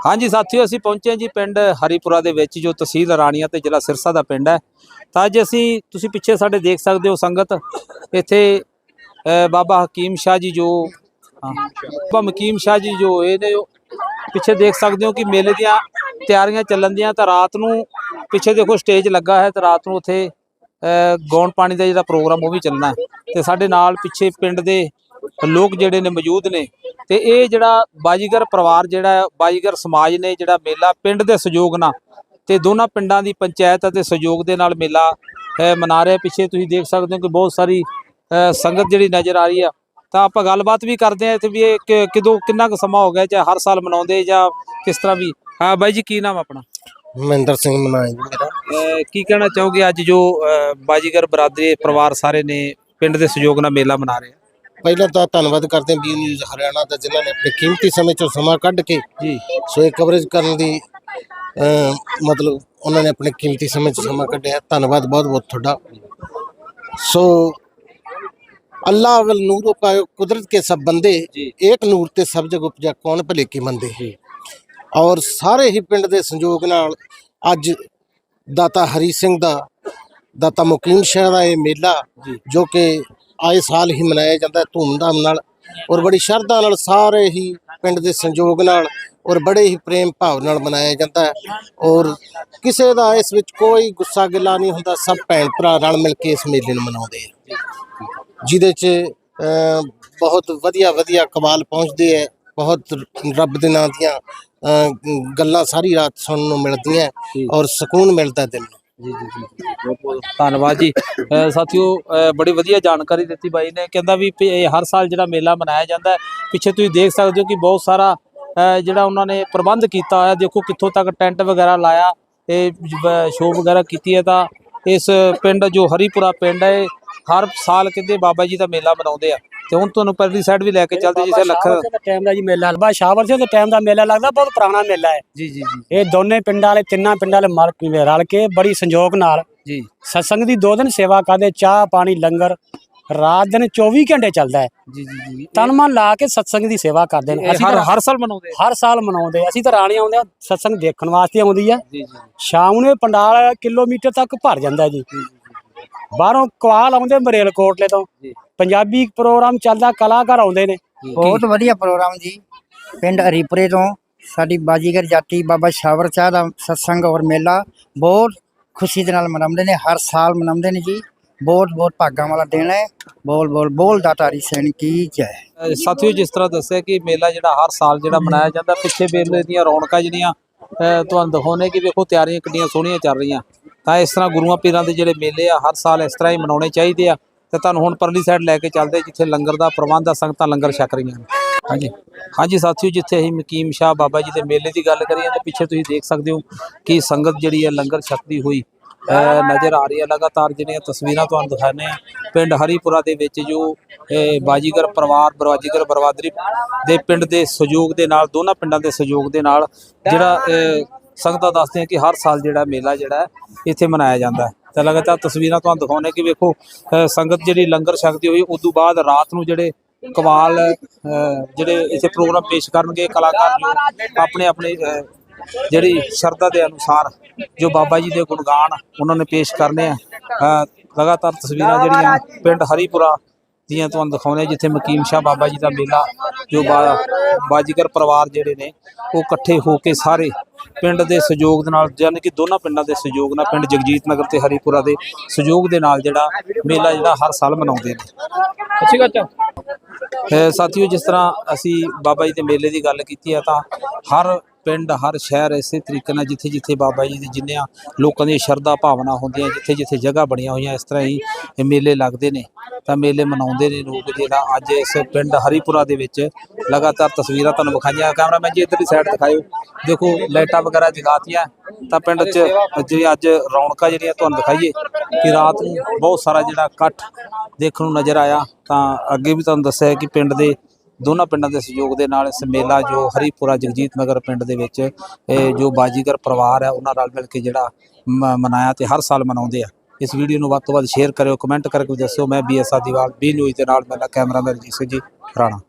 ਹਾਂਜੀ ਸਾਥੀਓ ਅਸੀਂ ਪਹੁੰਚੇ ਜੀ ਪਿੰਡ ਹਰੀਪੁਰਾ ਦੇ ਵਿੱਚ ਜੋ ਤਹਿਸੀਲ ਰਾਣੀਆਂ ਤੇ ਜ਼ਿਲ੍ਹਾ ਸਿਰਸਾ ਦਾ ਪਿੰਡ ਹੈ। ਤਾਂ ਅੱਜ ਅਸੀਂ ਤੁਸੀਂ ਪਿੱਛੇ ਸਾਡੇ ਦੇਖ ਸਕਦੇ ਹੋ ਸੰਗਤ ਇੱਥੇ ਬਾਬਾ ਹਕੀਮ ਸ਼ਾਹ ਜੀ ਜੋ ਹਾਂ, ਬਾਬਾ ਹਕੀਮ ਸ਼ਾਹ ਜੀ ਜੋ ਇਹ ਨੇ ਉਹ ਪਿੱਛੇ ਦੇਖ ਸਕਦੇ ਹੋ ਕਿ ਮੇਲੇ ਦੀਆਂ ਤਿਆਰੀਆਂ ਚੱਲਣ ਦੀਆਂ ਤਾਂ ਰਾਤ ਨੂੰ ਪਿੱਛੇ ਦੇਖੋ ਸਟੇਜ ਲੱਗਾ ਹੈ ਤੇ ਰਾਤ ਨੂੰ ਉੱਥੇ ਅ, ਗਾਉਣ ਪਾਣੀ ਦਾ ਜਿਹੜਾ ਪ੍ਰੋਗਰਾਮ ਉਹ ਵੀ ਚੱਲਣਾ ਹੈ। ਤੇ ਸਾਡੇ ਨਾਲ ਪਿੱਛੇ ਪਿੰਡ ਦੇ ਲੋਕ ਜਿਹੜੇ ਨੇ ਮੌਜੂਦ ਨੇ ਤੇ ਇਹ ਜਿਹੜਾ ਬਾਜੀਗਰ ਪਰਿਵਾਰ ਜਿਹੜਾ ਬਾਜੀਗਰ ਸਮਾਜ ਨੇ ਜਿਹੜਾ ਮੇਲਾ ਪਿੰਡ ਦੇ ਸਹਿਯੋਗ ਨਾਲ ਤੇ ਦੋਨਾਂ ਪਿੰਡਾਂ ਦੀ ਪੰਚਾਇਤ ਅਤੇ ਸਹਿਯੋਗ ਦੇ ਨਾਲ ਮੇਲਾ ਮਨਾ ਰਿਹਾ। ਪਿੱਛੇ ਤੁਸੀਂ ਦੇਖ ਸਕਦੇ ਹੋ ਕਿ ਬਹੁਤ ਸਾਰੀ ਸੰਗਤ ਜਿਹੜੀ ਨਜ਼ਰ ਆ ਰਹੀ ਆ। ਤਾਂ ਆਪਾਂ ਗੱਲਬਾਤ ਵੀ ਕਰਦੇ ਆ ਇੱਥੇ ਵੀ ਇਹ ਕਿਦੋਂ ਕਿੰਨਾ ਕੁ ਸਮਾਂ ਹੋ ਗਿਆ ਜਾਂ ਹਰ ਸਾਲ ਮਨਾਉਂਦੇ ਜਾਂ ਕਿਸ ਤਰ੍ਹਾਂ ਵੀ? ਹਾਂ ਬਾਈ ਜੀ ਕੀ ਨਾਮ ਆਪਣਾ? ਮਹਿੰਦਰ ਸਿੰਘ ਮਨਾਈ ਜੀ। ਮੇਰਾ ਕੀ ਕਹਿਣਾ ਚਾਹੋਗੇ ਅੱਜ ਜੋ ਬਾਜੀਗਰ ਬਰਾਦਰੀ ਪਰਿਵਾਰ ਸਾਰੇ ਨੇ ਪਿੰਡ ਦੇ ਸਹਿਯੋਗ ਨਾਲ ਮੇਲਾ ਮਨਾ ਰਹੇ? ਆ ਪਹਿਲਾਂ ਤਾਂ ਧੰਨਵਾਦ ਕਰਦੇ ਹਾਂ ਬੀ ਨਿਊਜ਼ ਹਰਿਆਣਾ ਦਾ ਜਿਨ੍ਹਾਂ ਨੇ ਆਪਣੇ ਕੀਮਤੀ ਸਮੇਂ ਚੋਂ ਸਮਾਂ ਕੱਢ ਕੇ ਜੀ। ਸੋ ਇਹ ਕਵਰੇਜ ਕਰਨ ਦੀ ਮਤਲਬ ਉਹਨਾਂ ਨੇ ਆਪਣੇ ਕੀਮਤੀ ਸਮੇਂ 'ਚ ਸਮਾਂ ਕੱਢਿਆ। ਧੰਨਵਾਦ ਬਹੁਤ ਬਹੁਤ ਤੁਹਾਡਾ। ਸੋ ਅੱਲਾ ਅਵਲ ਨੂਰੋ ਪਾਇਓ ਕੁਦਰਤ ਕੇ ਸਭ ਬੰਦੇ ਏਕ ਨੂਰ ਤੇ ਸਭ ਜਗ ਉਪਜਾ ਕੌਣ ਭਲੇ ਕੀ ਮੰਦੇ ਔਰ ਸਾਰੇ ਹੀ ਪਿੰਡ ਦੇ ਸੰਯੋਗ ਨਾਲ ਅੱਜ ਦਾਤਾ ਹਰੀ ਸਿੰਘ ਦਾ ਦਾਤਾ ਮੁਕੀਮ ਸ਼ਹਿਰ ਦਾ ਇਹ ਮੇਲਾ ਜੋ ਕਿ ਆਏ ਸਾਲ ਹੀ ਮਨਾਇਆ ਜਾਂਦਾ ਧੂਮਧਾਮ ਨਾਲ ਔਰ ਬੜੀ ਸ਼ਰਧਾ ਨਾਲ ਸਾਰੇ ਹੀ ਪਿੰਡ ਦੇ ਸੰਯੋਗ ਨਾਲ ਔਰ ਬੜੇ ਹੀ ਪ੍ਰੇਮ ਭਾਵ ਨਾਲ ਮਨਾਇਆ ਜਾਂਦਾ ਹੈ ਔਰ ਕਿਸੇ ਦਾ ਇਸ ਵਿੱਚ ਕੋਈ ਗੁੱਸਾ ਗਿਲਾ ਨਹੀਂ ਹੁੰਦਾ ਸਭ ਭੈਣ ਭਰਾ ਰਲ ਮਿਲ ਕੇ ਇਸ ਮੇਲੇ ਨੂੰ ਮਨਾਉਂਦੇ ਆ ਜਿਹਦੇ 'ਚ ਬਹੁਤ ਵਧੀਆ ਵਧੀਆ ਕਮਾਲ ਪਹੁੰਚਦੇ ਹੈ ਬਹੁਤ ਰੱਬ ਦੇ ਨਾਂ ਦੀਆਂ ਗੱਲਾਂ ਸਾਰੀ ਰਾਤ ਸੁਣਨ ਨੂੰ ਮਿਲਦੀਆਂ। ਔਰ ਸਕੂਨ ਮਿਲਦਾ ਦਿਲ ਨੂੰ ਜੀ ਜੀ ਬਹੁਤ ਬਹੁਤ ਧੰਨਵਾਦ ਜੀ। ਸਾਥੀਓ ਅ, ਬੜੀ ਵਧੀਆ ਜਾਣਕਾਰੀ ਦਿੱਤੀ ਬਾਈ ਨੇ। ਕਹਿੰਦਾ ਵੀ ਪ- ਇਹ ਹਰ ਸਾਲ ਜਿਹੜਾ ਮੇਲਾ ਮਨਾਇਆ ਜਾਂਦਾ ਹੈ ਪਿੱਛੇ ਤੁਸੀਂ ਦੇਖ ਸਕਦੇ ਹੋ ਕਿ ਬਹੁਤ ਸਾਰਾ ਅ, ਜਿਹੜਾ ਉਹਨਾਂ ਨੇ ਪ੍ਰਬੰਧ ਕੀਤਾ ਹੋਇਆ। ਦੇਖੋ ਕਿੱਥੋਂ ਤੱਕ ਟੈਂਟ ਵਗੈਰਾ ਲਾਇਆ ਇਹ ਸ਼ੋਅ ਵਗੈਰਾ ਕੀਤੀ ਹੈ ਤਾਂ ਇਸ ਪਿੰਡ ਜੋ ਹਰੀਪੁਰਾ ਪਿੰਡ ਹੈ ਹਰ ਸਾਲ ਕਹਿੰਦੇ ਬਾਬਾ ਜੀ ਦਾ ਮੇਲਾ ਮਨਾਉਂਦੇ ਆ। ਤੇ ਹੁਣ ਤੁਹਾਨੂੰ ਪਰਲੀ ਸਾਈਡ ਵੀ ਲੈ ਕੇ ਚੱਲਦੇ ਜਿੱਥੇ ਲੱਖ ਟਾਈਮ ਦਾ ਜੀ ਮੇਲਾ ਬਾ ਸ਼ਾਵਰ ਸੇ ਟਾਈਮ ਦਾ ਮੇਲਾ ਲੱਗਦਾ ਬਹੁਤ ਪੁਰਾਣਾ ਮੇਲਾ ਹੈ। ਜੀ ਜੀ ਜੀ। ਇਹ ਦੋਨੇ ਪਿੰਡਾਂ ਵਾਲੇ ਤਿੰਨਾਂ ਪਿੰਡਾਂ ਵਾਲੇ ਮਲ ਰਲ ਕੇ ਬੜੀ ਸੰਯੋਗ ਨਾਲ ਜੀ। ਸਤਸੰਗ ਦੀ ਦੋ ਦਿਨ ਸੇਵਾ ਕਰਦੇ ਚਾਹ ਪਾਣੀ ਲੰਗਰ ਰਾਤ ਦਿਨ 24 ਘੰਟੇ ਚੱਲਦਾ ਹੈ। ਜੀ ਜੀ ਜੀ। ਤਨ ਮਨ ਲਾ ਕੇ ਸਤਸੰਗ ਦੀ ਸੇਵਾ ਕਰਦੇ ਨੇ। ਅਸੀਂ ਹਰ ਤਾਂ ਹਰ ਸਾਲ ਮਨਾਉਂਦੇ ਹਰ ਸਾਲ ਮਨਾਉਂਦੇ ਅਸੀਂ ਤਾਂ ਰਾਣੀ ਆਉਂਦੇ ਆ ਸਤਸੰਗ ਦੇਖਣ ਵਾਸਤੇ ਆਉਂਦੀ ਆ। ਜੀ ਜੀ ਸ਼ਾਮ ਨੂੰ ਪੰਡਾਲ ਕਿਲੋਮੀਟਰ ਤੱਕ ਭਰ ਜਾਂਦਾ ਜੀ। ਬਾਹਰੋਂ ਕਵਾਲ ਆਉਂਦੇ ਮਰੇਲ ਕੋਟਲੇ ਤੋਂ। ਜੀ। ਪੰਜਾਬੀ ਪ੍ਰੋਗਰਾਮ ਚੱਲਦਾ ਕਲਾਕਾਰ ਆਉਂਦੇ ਨੇ। ਬਹੁਤ ਵਧੀਆ ਪ੍ਰੋਗਰਾਮ ਜੀ। ਪਿੰਡ ਹਰੀਪੁਰੇ ਤੋਂ ਸਾਡੀ ਬਾਜੀਗਰ ਜਾਤੀ ਬਾਬਾ ਸ਼ਾਵਰ ਚਾਹ ਦਾ ਸਤਸੰਗ ਔਰ ਮੇਲਾ ਬਹੁਤ ਖੁਸ਼ੀ ਦੇ ਨਾਲ ਮਨਾਉਂਦੇ ਨੇ ਹਰ ਸਾਲ ਮਨਾਉਂਦੇ ਨੇ ਜੀ। ਬਹੁਤ ਬਹੁਤ ਭਾਗਾਂ ਵਾਲਾ ਦਿਨ ਹੈ। ਬੋਲ ਬੋਲ ਬੋਲ ਦਾਤਾਰੀ ਸੈਨ ਕੀ ਜੈ। ਸਾਥੀਓ ਜਿਸ ਤਰ੍ਹਾਂ ਦੱਸਿਆ ਕਿ ਮੇਲਾ ਜਿਹੜਾ ਹਰ ਸਾਲ ਜਿਹੜਾ ਮਨਾਇਆ ਜਾਂਦਾ ਪਿੱਛੇ ਮੇਲੇ ਦੀਆਂ ਰੌਣਕਾਂ ਜਿਹੜੀਆਂ ਤੁਹਾਨੂੰ ਦਿਖਾਉਣੇ ਕਿ ਵੇਖੋ ਤਿਆਰੀਆਂ ਕਿੰਨੀਆਂ ਸੋਹਣੀਆਂ ਚੱਲ ਰਹੀਆਂ। ਤਾਂ ਇਸ ਤਰ੍ਹਾਂ ਗੁਰੂਆਂ ਪੀਰਾਂ ਦੇ ਜਿਹੜੇ ਮੇਲੇ ਆ ਹਰ ਸਾਲ ਇਸ ਤਰ੍ਹਾਂ ਹੀ ਮਨਾਉਣੇ ਚਾਹੀਦੇ ਆ। ਤੇ ਤੁਹਾਨੂੰ ਹੁਣ ਪਰਲੀ ਸਾਈਡ ਲੈ ਕੇ ਚੱਲਦੇ ਜਿੱਥੇ ਲੰਗਰ ਦਾ ਪ੍ਰਬੰਧ ਆ ਸੰਗਤਾਂ ਲੰਗਰ ਛਕ ਰਹੀਆਂ ਨੇ। ਹਾਂਜੀ। ਹਾਂਜੀ ਸਾਥੀਓ ਜਿੱਥੇ ਅਸੀਂ ਮਕੀਮ ਸ਼ਾਹ ਬਾਬਾ ਜੀ ਦੇ ਮੇਲੇ ਦੀ ਗੱਲ ਕਰੀਏ ਤਾਂ ਪਿੱਛੇ ਤੁਸੀਂ ਦੇਖ ਸਕਦੇ ਹੋ ਕਿ ਸੰਗਤ ਜਿਹੜੀ ਹੈ ਲੰਗਰ ਛਕਦੀ ਹੋਈ ਨਜ਼ਰ ਆ ਰਹੀ ਹੈ। ਲਗਾਤਾਰ ਜਿਹੜੀਆਂ ਤਸਵੀਰਾਂ ਤੁਹਾਨੂੰ ਦਿਖਾਣੇ ਆ ਪਿੰਡ ਹਰੀਪੁਰਾ ਦੇ ਵਿੱਚ ਜੋ, ਇਹ ਬਾਜੀਗਰ ਪਰਿਵਾਰ ਬਰਵਾਜੀਗਰ ਬਰਵਾਦਰੀ ਦੇ ਪਿੰਡ ਦੇ ਸਹਿਯੋਗ ਦੇ ਨਾਲ, ਦੋਨਾਂ ਪਿੰਡਾਂ ਦੇ ਸਹਿਯੋਗ ਦੇ ਨਾਲ ਜਿਹੜਾ ਸੰਗਤਾਂ ਦੱਸਦੇ ਆ ਕਿ ਹਰ ਸਾਲ ਜਿਹੜਾ ਮੇਲਾ ਜਿਹੜਾ ਇੱਥੇ ਮਨਾਇਆ ਜਾਂਦਾ ਹੈ। ਤਾਂ ਲਗਾਤਾਰ ਤਸਵੀਰਾਂ ਤੁਹਾਨੂੰ ਦਿਖਾਉਣੇ ਕਿ ਵੇਖੋ ਸੰਗਤ ਜਿਹੜੀ ਲੰਗਰ ਛਕਦੀ ਹੋਈ ਉਸ ਤੋਂ ਬਾਅਦ ਰਾਤ ਨੂੰ ਜਿਹੜੇ ਕਮਾਲ ਅਹ, ਜਿਹੜੇ ਇੱਥੇ ਪ੍ਰੋਗਰਾਮ ਪੇਸ਼ ਕਰਨਗੇ, ਕਲਾਕਾਰ ਜੋ ਆਪਣੇ ਆਪਣੇ ਜਿਹੜੀ ਸ਼ਰਧਾ ਦੇ ਅਨੁਸਾਰ ਜੋ ਬਾਬਾ ਜੀ ਦੇ ਗੁਣਗਾਨ ਉਹਨਾਂ ਨੇ ਪੇਸ਼ ਕਰਨੇ ਆ। ਲਗਾਤਾਰ ਤਸਵੀਰਾਂ ਜਿਹੜੀਆਂ ਪਿੰਡ ਹਰੀਪੁਰਾ ਦੀਆਂ ਤੁਹਾਨੂੰ ਦਿਖਾਉਣੇ ਜਿੱਥੇ ਮਕੀਮ ਸ਼ਾਹ ਬਾਬਾ ਜੀ ਦਾ ਮੇਲਾ ਜੋ ਬਾਜੀਗਰ ਪਰਿਵਾਰ ਜਿਹੜੇ ਨੇ ਉਹ ਇਕੱਠੇ ਹੋ ਕੇ ਸਾਰੇ ਪਿੰਡ ਦੇ ਸਹਿਯੋਗ ਦੇ ਨਾਲ ਯਾਨੀ ਕਿ ਦੋਨਾਂ ਪਿੰਡਾਂ ਦੇ ਸਹਿਯੋਗ ਨਾਲ ਪਿੰਡ ਜਗਜੀਤ ਨਗਰ ਤੇ ਹਰੀਪੁਰਾ ਦੇ ਸਹਿਯੋਗ ਦੇ ਨਾਲ ਜਿਹੜਾ ਮੇਲਾ ਜਿਹੜਾ ਹਰ ਸਾਲ ਮਨਾਉਂਦੇ ਨੇ। ਅੱਛੀ ਗੱਲ ਅਹ ਸਾਥੀਓ ਜਿਸ ਤਰ੍ਹਾਂ ਅਸੀਂ ਬਾਬਾ ਜੀ ਦੇ ਮੇਲੇ ਦੀ ਗੱਲ ਕੀਤੀ ਹੈ ਤਾਂ ਹਰ ਪਿੰਡ, ਹਰ ਸ਼ਹਿਰ ਇਸੇ ਤਰੀਕੇ ਨਾਲ ਜਿੱਥੇ ਜਿੱਥੇ ਬਾਬਾ ਜੀ ਦੀ ਜਿੰਨੀਆਂ ਲੋਕਾਂ ਦੀਆਂ ਸ਼ਰਧਾ ਭਾਵਨਾ ਹੁੰਦੀਆਂ, ਜਿੱਥੇ ਜਿੱਥੇ ਜਗ੍ਹਾ ਬਣੀਆਂ ਹੋਈਆਂ, ਇਸ ਤਰ੍ਹਾਂ ਹੀ ਮੇਲੇ ਲੱਗਦੇ ਨੇ। ਤਾਂ ਮੇਲੇ ਮਨਾਉਂਦੇ ਨੇ ਲੋਕ ਜਿਹੜਾ ਅੱਜ ਇਸ ਪਿੰਡ ਹਰੀਪੁਰਾ ਦੇ ਵਿੱਚ ਲਗਾਤਾਰ ਤਸਵੀਰਾਂ ਤੁਹਾਨੂੰ ਵਿਖਾਈਆਂ। ਕੈਮਰਾਮੈਨ ਜੀ, ਇੱਧਰਲੀ ਸਾਈਡ ਦਿਖਾਇਓ। ਦੇਖੋ, ਲਾਈਟਾਂ ਵਗੈਰਾ ਜਗਾਤੀਆਂ। ਤਾਂ ਪਿੰਡ 'ਚ ਜਿਹੜੀ ਅੱਜ ਰੌਣਕਾਂ ਜਿਹੜੀਆਂ ਤੁਹਾਨੂੰ ਦਿਖਾਈਏ ਕਿ ਰਾਤ ਨੂੰ ਬਹੁਤ ਸਾਰਾ ਜਿਹੜਾ ਇਕੱਠ ਦੇਖਣ ਨੂੰ ਨਜ਼ਰ ਆਇਆ, ਤਾਂ ਅੱਗੇ ਵੀ ਤੁਹਾਨੂੰ ਦੱਸਿਆ ਕਿ ਪਿੰਡ ਦੇ ਦੋਨਾਂ ਪਿੰਡਾਂ ਦੇ ਸਹਿਯੋਗ ਦੇ ਨਾਲ ਇਸ ਮੇਲਾ ਜੋ ਹਰੀਪੁਰਾ ਜਗਜੀਤ ਨਗਰ ਪਿੰਡ ਦੇ ਵਿੱਚ, ਇਹ ਜੋ ਬਾਜੀਗਰ ਪਰਿਵਾਰ ਹੈ, ਉਹਨਾਂ ਨਾਲ ਮਿਲ ਕੇ ਜਿਹੜਾ ਮ- ਮਨਾਇਆ ਤੇ ਹਰ ਸਾਲ ਮਨਾਉਂਦੇ ਆ। ਇਸ ਵੀਡੀਓ ਨੂੰ ਵੱਧ ਤੋਂ ਵੱਧ ਸ਼ੇਅਰ ਕਰਿਓ ਕਮੈਂਟ ਕਰਕੇ ਦੱਸਿਓ। ਮੈਂ ਬੀਐਸ ਆਦੀਵਾਲ ਬੀ ਨਿਊਜ਼ ਦੇ ਨਾਲ, ਮੇਰਾ ਕੈਮਰਾਮੈਨ ਜੀ ਸਿੰਘ ਜੀ, ਰਾਣਾ।